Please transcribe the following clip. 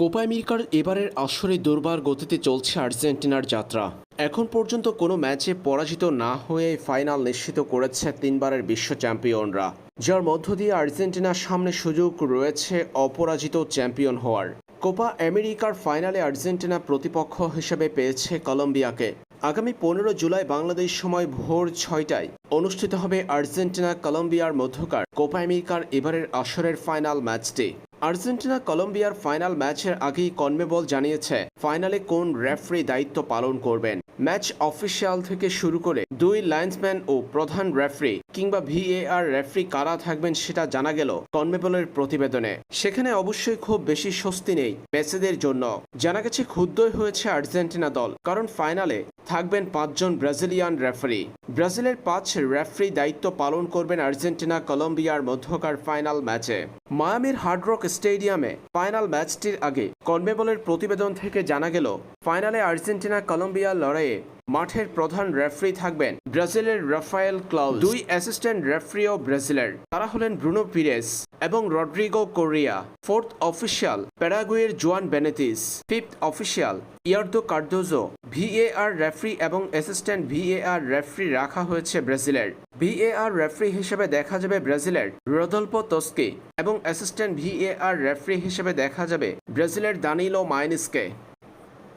Copa আমেরিকার এবারের আসরে দুর্বার গতিতে চলছে আর্জেন্টিনার যাত্রা। এখন পর্যন্ত কোনো ম্যাচে পরাজিত না হয়ে ফাইনাল নিশ্চিত করেছে তিনবারের বিশ্ব চ্যাম্পিয়নরা। যার মধ্য দিয়ে আর্জেন্টিনার সামনে সুযোগ রয়েছে অপরাজিত চ্যাম্পিয়ন হওয়ার। কোপা আমেরিকার ফাইনালে আর্জেন্টিনা প্রতিপক্ষ হিসেবে পেয়েছে কলম্বিয়াকে। আগামী পনেরো জুলাই বাংলাদেশ সময় ভোর ছয়টায় অনুষ্ঠিত হবে আর্জেন্টিনা কলম্বিয়ার মধ্যকার কোপা আমেরিকার এবারের আসরের ফাইনাল ম্যাচটি। আর্জেন্টিনা কলম্বিয়ার ফাইনাল ম্যাচের আগেই কনমেবল জানিয়েছে। ফাইনালে কোন রেফারি দায়িত্ব পালন করবেন? ম্যাচ অফিসিয়াল থেকে শুরু করে দুই লাইন্সম্যান ও প্রধান রেফারি কিংবা ভিএআর রেফারি কারা থাকবেন সেটা জানা গেল কনমেবলের প্রতিবেদনে। সেখানে অবশ্যই খুব বেশি স্বস্তি নেই মেসিদের জন্য। জানা গেছে ক্ষুদ্রই হয়েছে আর্জেন্টিনা দল, কারণ ফাইনালে থাকবেন পাঁচজন ব্রাজিলিয়ান রেফারি। ব্রাজিলের পাঁচ রেফারি দায়িত্ব পালন করবেন আর্জেন্টিনা, কলম্বিয়ার মধ্যকার ফাইনাল ম্যাচে। মায়ামির হার্ডরক স্টেডিয়ামে ফাইনাল ম্যাচটির আগে কনমেবলের প্রতিবেদন থেকে জানা গেল ফাইনালে আর্জেন্টিনা কলম্বিয়ার লড়াইয়ে মাঠের প্রধান রেফারি থাকবেন ব্রাজিলের রাফায়েল ক্লাউস দুই অ্যাসিস্ট্যান্ট রেফারিও ব্রাজিলের। তারা হলেন ব্রুনো পিরেস এবং রড্রিগো কোরিয়া। ফোর্থ অফিসিয়াল প্যারাগুয়ের Juan Benitez. Fifth official ইয়ার্দো Cardozo. VAR referee এবং অ্যাসিস্ট্যান্ট ভিএআর রেফারি রাখা হয়েছে ব্রাজিলের। ভিএআর রেফারি হিসেবে দেখা যাবে ব্রাজিলের রদল্পো তস্কি এবং অ্যাসিস্ট্যান্ট ভিএআর রেফারি হিসেবে দেখা যাবে ব্রাজিলের দানিলো মাইনিসকে।